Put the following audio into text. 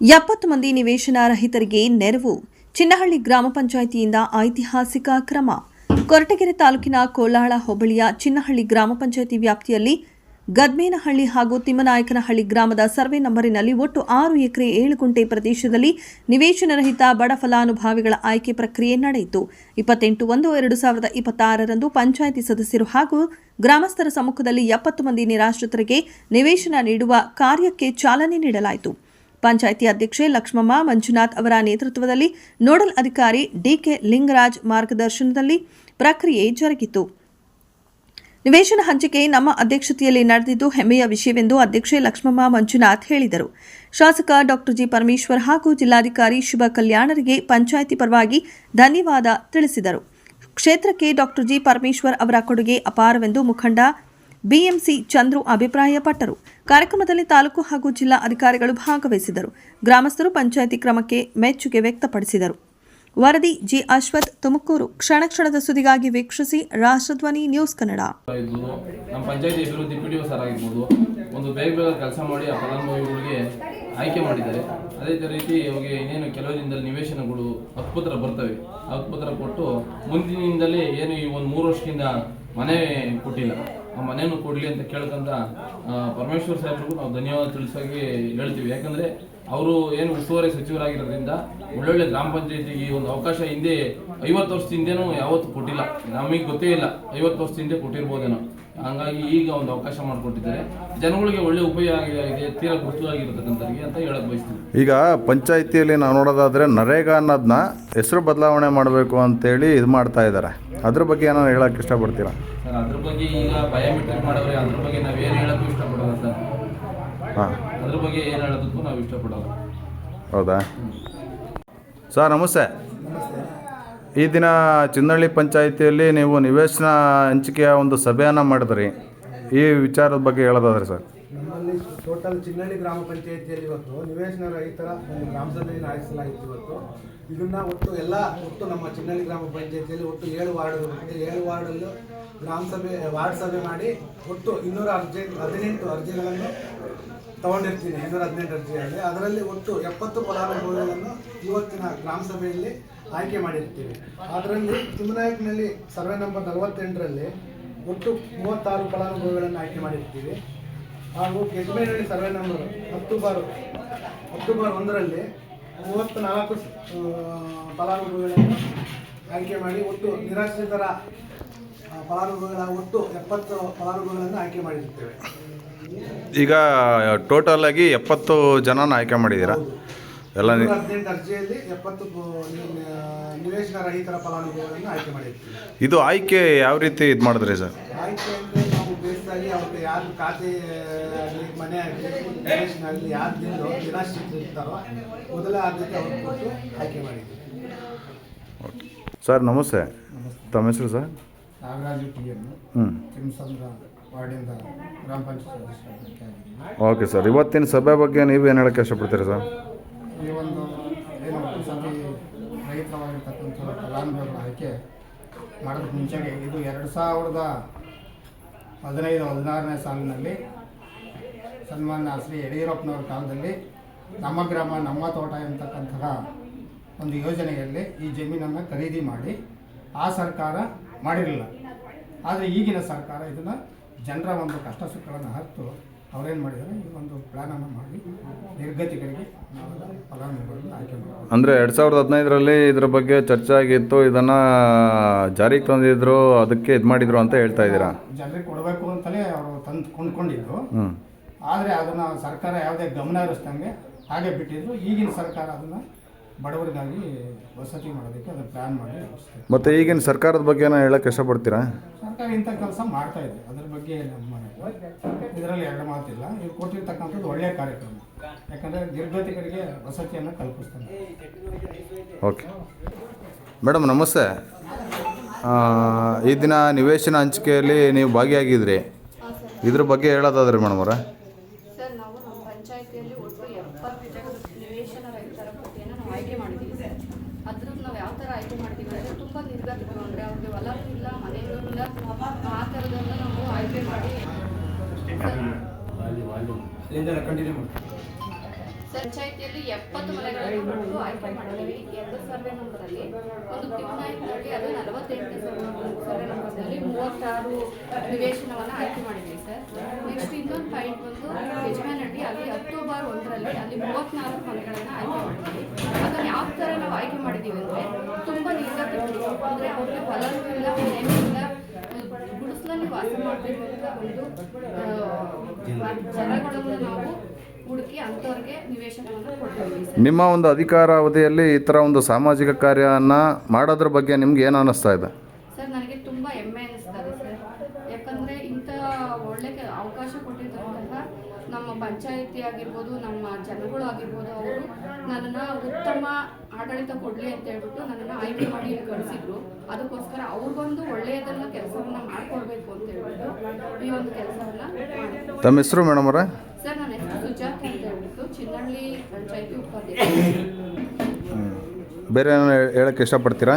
ಎಪ್ಪತ್ತು ಮಂದಿ ನಿವೇಶನ ರಹಿತರಿಗೆ ನೆರವು. ಚಿನ್ನಹಳ್ಳಿ ಗ್ರಾಮ ಪಂಚಾಯಿತಿಯಿಂದ ಐತಿಹಾಸಿಕ ಕ್ರಮ. ಕೊರಟಗೆರೆ ತಾಲೂಕಿನ ಕೋಲಾಳ ಹೋಬಳಿಯ ಚಿನ್ನಹಳ್ಳಿ ಗ್ರಾಮ ಪಂಚಾಯಿತಿ ವ್ಯಾಪ್ತಿಯಲ್ಲಿ ಗದ್ಮೇನಹಳ್ಳಿ ಹಾಗೂ ತಿಮ್ಮನಾಯಕನಹಳ್ಳಿ ಗ್ರಾಮದ ಸರ್ವೆ ನಂಬರಿನಲ್ಲಿ ಒಟ್ಟು ಆರು ಎಕರೆ ಏಳು ಗುಂಟೆ ಪ್ರದೇಶದಲ್ಲಿ ನಿವೇಶನ ರಹಿತ ಬಡ ಫಲಾನುಭವಿಗಳ ಆಯ್ಕೆ ಪ್ರಕ್ರಿಯೆ ನಡೆಯಿತು. ಇಪ್ಪತ್ತೆಂಟು ಒಂದು ಎರಡು ಸಾವಿರದ ಇಪ್ಪತ್ತಾರರಂದು ಪಂಚಾಯಿತಿ ಸದಸ್ಯರು ಹಾಗೂ ಗ್ರಾಮಸ್ಥರ ಸಮ್ಮುಖದಲ್ಲಿ ಎಪ್ಪತ್ತು ಮಂದಿ ನಿರಾಶ್ರಿತರಿಗೆ ನಿವೇಶನ ನೀಡುವ ಕಾರ್ಯಕ್ಕೆ ಚಾಲನೆ ನೀಡಲಾಯಿತು. ಪಂಚಾಯಿತಿ ಅಧ್ಯಕ್ಷೆ ಲಕ್ಷ್ಮಮ್ಮ, ಮಂಜುನಾಥ್ ಅವರ ನೇತೃತ್ವದಲ್ಲಿ ನೋಡಲ್ ಅಧಿಕಾರಿ ಡಿಕೆ ಲಿಂಗರಾಜ್ ಮಾರ್ಗದರ್ಶನದಲ್ಲಿ ಪ್ರಕ್ರಿಯೆ ಜರುಗಿತು. ನಿವೇಶನ ಹಂಚಿಕೆ ನಮ್ಮ ಅಧ್ಯಕ್ಷತೆಯಲ್ಲಿ ನಡೆದಿದ್ದು ಹೆಮ್ಮೆಯ ವಿಷಯವೆಂದು ಅಧ್ಯಕ್ಷೆ ಲಕ್ಷ್ಮಮ್ಮ, ಮಂಜುನಾಥ್ ಹೇಳಿದರು. ಶಾಸಕ ಡಾಕ್ಟರ್ ಜಿ. ಪರಮೇಶ್ವರ್ ಹಾಗೂ ಜಿಲ್ಲಾಧಿಕಾರಿ ಶುಭ ಕಲ್ಯಾಣರಿಗೆ ಪಂಚಾಯಿತಿ ಪರವಾಗಿ ಧನ್ಯವಾದ ತಿಳಿಸಿದರು. ಕ್ಷೇತ್ರಕ್ಕೆ ಡಾಕ್ಟರ್ ಜಿ. ಪರಮೇಶ್ವರ್ ಅವರ ಕೊಡುಗೆ ಅಪಾರವೆಂದು ಮುಖಂಡ ಬಿಎಂಸಿ ಚಂದ್ರು ಅಭಿಪ್ರಾಯಪಟ್ಟರು. ಕಾರ್ಯಕ್ರಮದಲ್ಲಿ ತಾಲೂಕು ಹಾಗೂ ಜಿಲ್ಲಾ ಅಧಿಕಾರಿಗಳು ಭಾಗವಹಿಸಿದರು. ಗ್ರಾಮಸ್ಥರು ಪಂಚಾಯಿತಿ ಕ್ರಮಕ್ಕೆ ಮೆಚ್ಚುಗೆ ವ್ಯಕ್ತಪಡಿಸಿದರು. ವರದಿ ಜಿ. ಅಶ್ವಥ್, ತುಮಕೂರು. ಕ್ಷಣ ಕ್ಷಣದ ಸುದ್ದಿಗಾಗಿ ವೀಕ್ಷಿಸಿ ರಾಷ್ಟ್ರಧ್ವನಿ ನ್ಯೂಸ್ ಕನ್ನಡ. ನಮ್ಮ ಪಂಚಾಯತಿ ಅಭಿವೃದ್ಧಿ ಪಿ ಡಿ ಸರ್ ಆಗಿರ್ಬೋದು, ಒಂದು ಬೇಗ ಬೇಗ ಕೆಲಸ ಮಾಡಿ ಆ ಫಲಾನುಭವಿಗಳಿಗೆ ಆಯ್ಕೆ ಮಾಡಿದ್ದಾರೆ. ಅದೇ ರೀತಿ ಅವರಿಗೆ ಇನ್ನೇನು ಕೆಲವು ದಿನದಲ್ಲಿ ನಿವೇಶನಗಳು ಹಕ್ಕುಪತ್ರ ಬರ್ತವೆ. ಹಕ್ಕುಪತ್ರ ಕೊಟ್ಟು ಮುಂದಿನಿಂದಲೇ ಏನು ಈ ಒಂದು ಮೂರು ವರ್ಷದಿಂದ ಮನೆ ಕೊಟ್ಟಿಲ್ಲ. ಮನೆಯನ್ನು ಕೊಡಲಿ ಅಂತ ಕೇಳ್ಕೊಂತ ಪರಮೇಶ್ವರ್ ಸಾಹೇಬ್ರಿಗೂ ನಾವು ಧನ್ಯವಾದ ತಿಳಿಸೋಕೆ ಹೇಳ್ತೀವಿ. ಯಾಕಂದರೆ ಅವರು ಏನು ಉಸ್ತುವಾರಿ ಸಚಿವರಾಗಿರೋದ್ರಿಂದ ಒಳ್ಳೊಳ್ಳೆ ಗ್ರಾಮ ಪಂಚಾಯತಿಗೆ ಈ ಒಂದು ಅವಕಾಶ ಹಿಂದೆ ಐವತ್ತು ವರ್ಷದ ಹಿಂದೆನೂ ಯಾವತ್ತೂ ಕೊಟ್ಟಿಲ್ಲ. ನಮಗೆ ಗೊತ್ತೇ ಇಲ್ಲ, ಐವತ್ತು ವರ್ಷದ ಹಿಂದೆ ಕೊಟ್ಟಿರ್ಬೋದೇನೋ. ಹಂಗಾಗಿ ಈಗ ಒಂದು ಅವಕಾಶ ಮಾಡಿಕೊಟ್ಟಿದ್ದಾರೆ. ಜನಗಳಿಗೆ ಒಳ್ಳೆ ಉಪಯೋಗ ಆಗಿದೆ, ತೀರಾ ಗುರುತಾಗಿರ್ತಕ್ಕಂಥವ್ರಿಗೆ ಅಂತ ಹೇಳಕ್ ಬಯಸ್ತೀನಿ. ಈಗ ಪಂಚಾಯಿತಿಯಲ್ಲಿ ನಾವು ನೋಡೋದಾದರೆ ನರೇಗಾ ಅನ್ನೋದನ್ನ ಹೆಸರು ಬದಲಾವಣೆ ಮಾಡಬೇಕು ಅಂತೇಳಿ ಇದು ಮಾಡ್ತಾ ಇದ್ದಾರೆ. ಅದ್ರ ಬಗ್ಗೆ ಏನೋ ಹೇಳಕ್ಕೆ ಇಷ್ಟಪಡ್ತೀರಾ? ಸರ್ ಅದ್ರ ಬಗ್ಗೆ ಈಗ ಬಯೋಮೆಟ್ರಿಕ್ ಮಾಡವ್ರೆ ಅದ್ರ ಬಗ್ಗೆ ನಾವೇನು ಹೇಳೋಕ್ಕೂ ಇಷ್ಟಪಡೋಲ್ಲ ಸರ್. ಹಾಂ. ಅದ್ರ ಬಗ್ಗೆ ಏನು ಹೇಳೋದಕ್ಕೂ ನಾವು ಇಷ್ಟಪಡೋಲ್ಲ. ಹೌದಾ? ಸರ್ ನಮಸ್ತೆ. ಈ ದಿನ ಚಿನ್ನಳ್ಳಿ ಪಂಚಾಯಿತಿಯಲ್ಲಿ ನೀವು ನಿವೇಶನ ಹಂಚಿಕೆಯ ಒಂದು ಸಭೆಯನ್ನು ಮಾಡಿದ್ರಿ. ಈ ವಿಚಾರದ ಬಗ್ಗೆ ಹೇಳೋದಾದ್ರೆ ಸರ್. ನಮ್ಮಲ್ಲಿ ಟೋಟಲ್ ಚಿನ್ನಳ್ಳಿ ಗ್ರಾಮ ಪಂಚಾಯಿತಿಯಲ್ಲಿ ಇವತ್ತು ನಿವೇಶನ ರೈತರ ಒಂದು ಗ್ರಾಮ ಸಭೆಯನ್ನು ಆಯೋಜಿಸಲಾಗಿತ್ತು ಇವತ್ತು. ಇದನ್ನ ಒಟ್ಟು ಎಲ್ಲ, ಒಟ್ಟು ನಮ್ಮ ಚಿನ್ನಳ್ಳಿ ಗ್ರಾಮ ಪಂಚಾಯಿತಿಯಲ್ಲಿ ಒಟ್ಟು ಏಳು ವಾರ್ಡ್ ಏಳು ವಾರ್ಡಲ್ಲಿ ಗ್ರಾಮ ಸಭೆ, ವಾರ್ಡ್ ಸಭೆ ಮಾಡಿ ಒಟ್ಟು ಇನ್ನೂರ ಅರ್ಜಿ, ಹದಿನೆಂಟು ಅರ್ಜಿಗಳನ್ನು ತಗೊಂಡಿರ್ತೀನಿ, ಇನ್ನೂರ ಹದಿನೆಂಟು ಅರ್ಜಿಗಳಲ್ಲಿ. ಅದರಲ್ಲಿ ಒಟ್ಟು ಎಪ್ಪತ್ತು ಫಲಾನುಭವಿಗಳನ್ನು ಇವತ್ತಿನ ಗ್ರಾಮ ಸಭೆಯಲ್ಲಿ ಆಯ್ಕೆ ಮಾಡಿರ್ತೀವಿ. ಅದರಲ್ಲಿ ತಿಮ್ಮನಾಯಕನಲ್ಲಿ ಸರ್ವೆ ನಂಬರ್ ನಲವತ್ತೆಂಟರಲ್ಲಿ ಒಟ್ಟು ಮೂವತ್ತಾರು ಫಲಾನುಭವಿಗಳನ್ನು ಆಯ್ಕೆ ಮಾಡಿರ್ತೀವಿ. ಹಾಗೂ ಗೆಜ್ಮೇನಹಳ್ಳಿ ಸರ್ವೆ ನಂಬರ್ ಹತ್ತು ಬಾರು ಹತ್ತು ಬಾರ್ ಒಂದರಲ್ಲಿ ಮೂವತ್ತು ನಾಲ್ಕು ಫಲಾನುಭವಿಗಳನ್ನು ಆಯ್ಕೆ ಮಾಡಿ ಒಟ್ಟು ನಿರಾಶ್ರಿತರ ಫಲಾನುಭವಿಗಳ ಒಟ್ಟು ಎಪ್ಪತ್ತು ಫಲಾನುಭವಿಗಳನ್ನು ಆಯ್ಕೆ ಮಾಡಿರ್ತೇವೆ ಈಗ ಟೋಟಲ್ ಆಗಿ ಎಪ್ಪತ್ತು ಜನನ ಆಯ್ಕೆ ಮಾಡಿದ್ದೀರಾ? ಎಲ್ಲ ಹದಿನೆಂಟು ಅರ್ಜಿಯಲ್ಲಿ ಎಪ್ಪತ್ತು ನಿವೇಶನ ರಹಿತರ ಫಲಾನುಭವಿಗಳನ್ನು ಆಯ್ಕೆ ಮಾಡಿರ್ತೀವಿ. ಇದು ಆಯ್ಕೆ ಯಾವ ರೀತಿ ಇದು ಮಾಡಿದ್ರಿ ಸರ್? ಆಯ್ಕೆ ನಾವು ಬೇಸಾಗಿ ಅವ್ರಿಗೆ ಯಾರು ಖಾತೆ ಆಗಲಿ ಮನೆ ಆಗಲಿ ಡೊನೇಷನ್ ಆಗಲಿ ಯಾರು ನಿಂದು ನಿರಾಶ್ರಿತರಿರ್ತಾರೋ ಮೊದಲ ಆದ್ಯತೆ ಅವ್ರಿಗೆ ಕೊಟ್ಟು ಆಯ್ಕೆ ಮಾಡಿದ್ವಿ ಸರ್ ನಮಸ್ತೆ. ತಮ್ಮ ಹೆಸರು ಸರ್? ನಾಗರಾಜು ಟಿ ಎಂ ಹ್ಞೂ ತಿಮ್ಸಂದ್ರ ವಾರ್ಡಿಂದ ಗ್ರಾಮ ಪಂಚಾಯತ್ ಸದಸ್ಯರಾಗಿದ್ದೇನೆ. ಓಕೆ ಸರ್ ಇವತ್ತಿನ ಸಭೆ ಬಗ್ಗೆ ನೀವೇನು ಹೇಳಕ್ಕೆ ಇಷ್ಟಪಡ್ತೀರಾ ಸರ್? ಈ ಒಂದು ಏನು ಸಭೆ ರೈತರವಾಗಿರ್ತಕ್ಕಂಥ ಫಲಾನುಭವಿಗಳ ಆಯ್ಕೆ ಮಾಡೋದಕ್ಕೆ ಮುಂಚೆಗೆ ಇದು ಎರಡು ಸಾವಿರದ ಹದಿನೈದು, ಹದಿನಾರನೇ ಸಾಲಿನಲ್ಲಿ ಸನ್ಮಾನ್ಯ ಶ್ರೀ ಯಡಿಯೂರಪ್ಪನವರ ಕಾಲದಲ್ಲಿ ನಮ್ಮ ಗ್ರಾಮ, ನಮ್ಮ ತೋಟ ಎಂತಕ್ಕಂತಹ ಒಂದು ಯೋಜನೆಯಲ್ಲಿ ಈ ಜಮೀನನ್ನು ಖರೀದಿ ಮಾಡಿ ಆ ಸರ್ಕಾರ ಮಾಡಿರಲಿಲ್ಲ. ಆದರೆ ಈಗಿನ ಸರ್ಕಾರ ಇದನ್ನು ಜನರ ಒಂದು ಕಷ್ಟ ಸುಖಗಳನ್ನು ಅರ್ತು ಅವರೇನು ಮಾಡಿದ್ದಾರೆ ಈ ಒಂದು ಪ್ಲ್ಯಾನನ್ನು ಮಾಡಿ ನಾವೆಲ್ಲ ಫಲಾನುಭವಿಗಳನ್ನು ಆಯ್ಕೆ ಮಾಡ್ತೀವಿ ಅಂದರೆ ಎರಡು ಸಾವಿರದ ಹದಿನೈದರಲ್ಲಿ ಇದ್ರ ಬಗ್ಗೆ ಚರ್ಚೆ ಆಗಿತ್ತು ಇದನ್ನು ಜಾರಿಗೆ ತಂದಿದ್ರು ಅದಕ್ಕೆ ಇದು ಮಾಡಿದ್ರು ಅಂತ ಹೇಳ್ತಾ ಇದ್ದೀರಾ? ಜನರಿಗೆ ಕೊಡಬೇಕು ಅಂತಲೇ ಅವರು ತಂದು ಕೊಂಡ್ಕೊಂಡಿದ್ರು. ಹ್ಞೂ ಆದರೆ ಅದನ್ನು ಸರ್ಕಾರ ಯಾವುದೇ ಗಮನ ಹರಿಸ್ದಂಗೆ ಹಾಗೆ ಬಿಟ್ಟಿದ್ರು. ಈಗಿನ ಸರ್ಕಾರ ಅದನ್ನು ಬಡವರಿಗಾಗಿ ವಸತಿ ಮಾಡೋದಕ್ಕೆ ಅದನ್ನು ಪ್ಲ್ಯಾನ್ ಮಾಡಿ ಮತ್ತು ಈಗಿನ ಸರ್ಕಾರದ ಬಗ್ಗೆ ಏನೋ ಹೇಳಕ್ಕೆ ಇಷ್ಟಪಡ್ತೀರಾ? ಸರ್ಕಾರ ಇಂಥ ಕೆಲಸ ಮಾಡ್ತಾ ಇದೆ ಅದ್ರ ಬಗ್ಗೆ ನಮ್ಮ ಇದರಲ್ಲಿ ಎರಡು ಮಾತಿಲ್ಲ. ಇವ್ರು ಕೊಟ್ಟಿರ್ತಕ್ಕಂಥದ್ದು ಒಳ್ಳೆಯ ಕಾರ್ಯಕ್ರಮ. ಯಾಕಂದರೆ ನಿರ್ಗತಿಕರಿಗೆ ವಸತಿಯನ್ನು ಕಲ್ಪಿಸ್ತಾನೆ ಓಕೆ. ಮೇಡಮ್ ನಮಸ್ತೆ. ಆ, ಈ ದಿನ ನಿವೇಶನ ಹಂಚಿಕೆಯಲ್ಲಿ ನೀವು ಭಾಗಿಯಾಗಿದ್ರಿ. ಇದ್ರ ಬಗ್ಗೆ ಹೇಳೋದಾದ್ರೆ ಮೇಡಮ್ ಅವರ. ಸರ್ ನಾವು ನಮ್ಮ ಪಂಚಾಯತಿಯಲ್ಲಿ ಒಟ್ಟು ಎಪ್ಪತ್ತು ನಿವೇಶನ ರಹಿತರ ಪಟ್ಟಿಯನ್ನು ನಾವು ಆಯ್ಕೆ ಮಾಡಿದ್ದೀವಿ ಸರ್. ಅದ್ರದ್ದು ನಾವು ಯಾವ ಥರ ಆಯ್ಕೆ ಮಾಡ್ತೀವಿ ಅಂದರೆ ತುಂಬ ನಿರ್ಗತಿಗಳು ಅಂದರೆ ಅವ್ರಿಗೆ ಹೊಲನೂ ಇಲ್ಲ ಮನೆಯೂ ಇಲ್ಲ. ಆ ಥರದ್ದೆಲ್ಲ ನಾವು ಆಯ್ಕೆ ಮಾಡಿ ಪಂಚಾಯಿತಿಯಲ್ಲಿ ಎಪ್ಪತ್ತು ಮನೆಗಳನ್ನು ಕೊಟ್ಟು ಆಯ್ಕೆ ಮಾಡಿದ್ದೀವಿ. ಎರಡು ಸರ್ವೆ ನಂಬರಲ್ಲಿ. ಒಂದು ಪಿಕ್ನಾಯ್ಕಲ್ಲಿ ಅದು ನಲವತ್ತೆಂಟು ಸರ್ವೆ ನಂಬರ್ನಲ್ಲಿ ಮೂವತ್ತಾರು ನಿವೇಶನವನ್ನು ಆಯ್ಕೆ ಮಾಡಿದ್ದೀವಿ ಸರ್. ನೆಕ್ಸ್ಟ್ ಇನ್ನೊಂದು ಪಾಯಿಂಟ್ ಬಂದು ಯಜಮಾನಹಳ್ಳಿ ಅಲ್ಲಿ ಅಕ್ಟೋಬರ್ ಒಂದರಲ್ಲಿ ಅಲ್ಲಿ ಮೂವತ್ನಾಲ್ಕು ಮನೆಗಳನ್ನು ಆಯ್ಕೆ ಮಾಡಿದ್ವಿ ಅದನ್ನು ಯಾವ ಥರ ನಾವು ಆಯ್ಕೆ ಮಾಡಿದ್ದೀವಿ ಅಂದರೆ ತುಂಬ ನಿರ್ಗತಿಕರು ಅಂದರೆ ಅವ್ರಿಗೆ ಹೊಲನೂ ಇಲ್ಲ ಮನೆಯೂ ಇಲ್ಲ. ಗುಡಿಸ್ಲಲ್ಲಿ ವಾಸ ಮಾಡಬೇಕಂತ ಒಂದು ಆ, ಜನಗಳನ್ನು ನಾವು ಹುಡುಕಿ ಅಂಥವ್ರಿಗೆ ನಿವೇಶನವನ್ನು ಕೊಡ್ತೀವಿ ಸರ್. ನಿಮ್ಮ ಒಂದು ಅಧಿಕಾರ ಅವಧಿಯಲ್ಲಿ ಈ ಥರ ಒಂದು ಸಾಮಾಜಿಕ ಕಾರ್ಯವನ್ನು ಮಾಡೋದ್ರ ಬಗ್ಗೆ ನಿಮ್ಗೆ ಏನು ಅನ್ನಿಸ್ತಾ ಇದೆ? ಸರ್ ನನಗೆ ತುಂಬ ಹೆಮ್ಮೆ ಅನಿಸ್ತದೆ ಸರ್. ಯಾಕಂದರೆ ಇಂಥ ಒಳ್ಳೆ ಕೆ- ಅವಕಾಶ ಕೊಟ್ಟಿದ್ದಂತಹ ನಮ್ಮ ಪಂಚಾಯಿತಿ ಆಗಿರ್ಬೋದು ನಮ್ಮ ಜನಗಳು ಆಗಿರ್ಬೋದು ಅವರು ನನ್ನನ್ನು ಉತ್ತಮ ಆಡಳಿತ ಕೊಡಲಿ ಅಂತ ಹೇಳ್ಬಿಟ್ಟು ನನ್ನನ್ನು ಆಯ್ಕೆ ಮಾಡಿ ಇಲ್ಲಿ ಕಳಿಸಿದ್ರು. ಅದಕ್ಕೋಸ್ಕರ ಅವ್ರಿಗೊಂದು ಒಳ್ಳೆಯದನ್ನು ಕೆಲಸವನ್ನು ಮಾಡಿಕೊಡ್ಬೇಕು ಅಂತ ಹೇಳ್ಬಿಟ್ಟು ಈ ಒಂದು ಕೆಲಸವನ್ನು ತಮ್ಮ ಹೆಸರು ಮೇಡಮ್ ಅವರೇ? ಸರ್ ನನ್ನ ಹೆಸರು ಸುಜಾತ ಅಂತ ಹೇಳ್ಬಿಟ್ಟು ಚಿನ್ನಹಳ್ಳಿ ಪಂಚಾಯತಿ ಉಪಾಧ್ಯಕ್ಷ ಬೇರೆ ಏನೋ ಹೇಳಕ್ಕೆ ಇಷ್ಟಪಡ್ತೀರಾ?